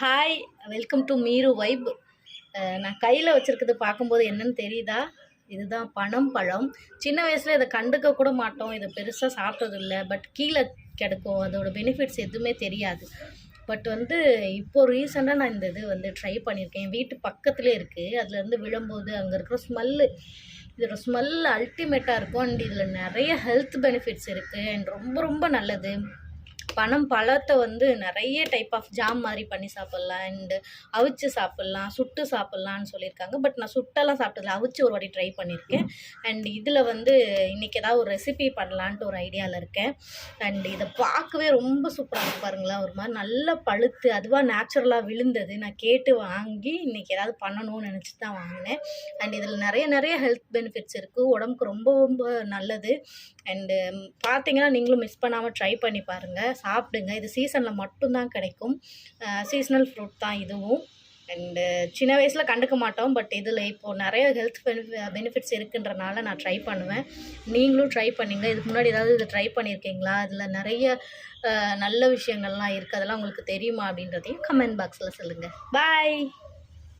Hi welcome to மீரு vibe நான் கையில் வச்சுருக்கிறது பார்க்கும்போது என்னன்னு தெரியுதா? இதுதான் பனம் பழம். சின்ன வயசில் இதை கண்டுக்க கூட மாட்டோம். இதை பெருசாக சாப்பிட்டதில்லை பட் கீழே கிடைக்கும். அதோட பெனிஃபிட்ஸ் எதுவுமே தெரியாது. பட் வந்து இப்போது ரீசெண்டாக நான் இந்த இது வந்து ட்ரை பண்ணியிருக்கேன். என் வீட்டு பக்கத்துலேயே இருக்குது அதுலேருந்து விழும்போது அங்கே இருக்கிற ஸ்மெல்லு இதோட ஸ்மெல் அல்டிமேட்டாக இருக்கும். அண்ட் இதில் நிறைய ஹெல்த் பெனிஃபிட்ஸ் இருக்குது அண்ட் ரொம்ப ரொம்ப நல்லது. பனம் பழத்தை வந்து நிறைய டைப் ஆஃப் ஜாம் மாதிரி பண்ணி சாப்பிட்லாம். அண்டு அவிச்சு சாப்பிட்லாம் சுட்டு சாப்பிட்லான்னு சொல்லியிருக்காங்க. பட் நான் சுட்டெல்லாம் சாப்பிட்டதில்ல. அவிச்சு ஒரு வாட்டி ட்ரை பண்ணியிருக்கேன். அண்ட் இதில் வந்து இன்றைக்கி ஏதாவது ஒரு ரெசிபி பண்ணலான்ட்டு ஒரு ஐடியாவில் இருக்கேன். அண்ட் இதை பார்க்கவே ரொம்ப சூப்பராக இருக்கு பாருங்களேன். ஒரு மாதிரி நல்லா பழுத்து அதுவாக நேச்சுரலாக விழுந்தது. நான் கேட்டு வாங்கி இன்றைக்கி ஏதாவது பண்ணணும்னு நினச்சி தான் வாங்கினேன். அண்ட் இதில் நிறைய நிறைய ஹெல்த் பெனிஃபிட்ஸ் இருக்குது உடம்புக்கு ரொம்ப ரொம்ப நல்லது. அண்டு பார்த்தீங்கன்னா நீங்களும் மிஸ் பண்ணாமல் ட்ரை பண்ணி பாருங்கள் சாப்பிடுங்க. இது சீசனில் மட்டும்தான் கிடைக்கும். சீசனல் ஃப்ரூட் தான் இதுவும். அண்டு சின்ன வயசில் கண்டுக்க மாட்டோம். பட் இதில் இப்போது நிறைய ஹெல்த் பெனிஃபிட்ஸ் இருக்குன்றனால நான் ட்ரை பண்ணுவேன். நீங்களும் ட்ரை பண்ணிங்க. இதுக்கு முன்னாடி ஏதாவது இது ட்ரை பண்ணியிருக்கீங்களா? இதில் நிறைய நல்ல விஷயங்கள்லாம் இருக்குது அதெல்லாம் உங்களுக்கு தெரியுமா அப்படின்றதையும் கமெண்ட் பாக்ஸில் சொல்லுங்கள் பாய்